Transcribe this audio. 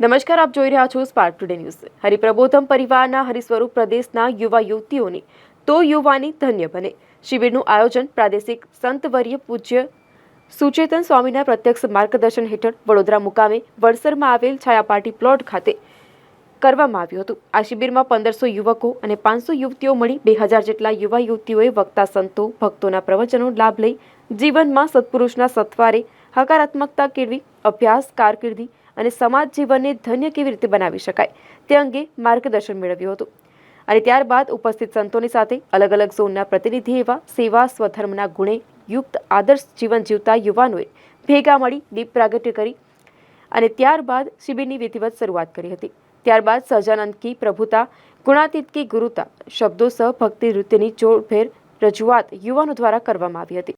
નમસ્કાર, આપ જોઈ રહ્યા છો સ્પાર્ક ટુડે ન્યૂઝ હરિપ્રબોધમ પરિવારના હરિસ્વરૂપ પ્રદેશના યુવા યુવતીઓની તો યુવાની ધન્ય બને. શિબિરનું આયોજન પ્રાદેશિક સંતવર્ય પૂજ્ય સુચેતન સ્વામીના પ્રત્યક્ષ માર્ગદર્શન હેઠળ વડોદરા મુકામે વડસરમાં આવેલ છાયાપાટી પ્લોટ ખાતે કરવામાં આવ્યું હતું. આ શિબિરમાં પંદરસો યુવકો અને પાંચસો યુવતીઓ મળી. બે હજાર જેટલા યુવા યુવતીઓએ વક્તા સંતો, ભક્તોના પ્રવચનો લાભ લઈ જીવનમાં સત્પુરુષના સત્વારે હકારાત્મકતા કેળવી અભ્યાસ, કારકિર્દી અને સમાજ જીવનને ધન્ય કેવી રીતે બનાવી શકાય તે અંગે માર્ગદર્શન મેળવ્યું હતું. અને ત્યારબાદ ઉપસ્થિત સંતોની સાથે અલગ અલગ ઝોનના પ્રતિનિધિ એવા સેવા સ્વધર્મના ગુણે યુક્ત આદર્શ જીવન જીવતા યુવાનોએ ભેગા મળી દીપ પ્રાગટ્ય કરી અને ત્યારબાદ શિબિરની વિધિવત શરૂઆત કરી હતી. ત્યારબાદ સહજાનંદ કી પ્રભુતા, ગુણાતીત કી ગુરુતા શબ્દો સહ ભક્તિ નૃત્યની જોડભેર રજૂઆત યુવાનો દ્વારા કરવામાં આવી હતી.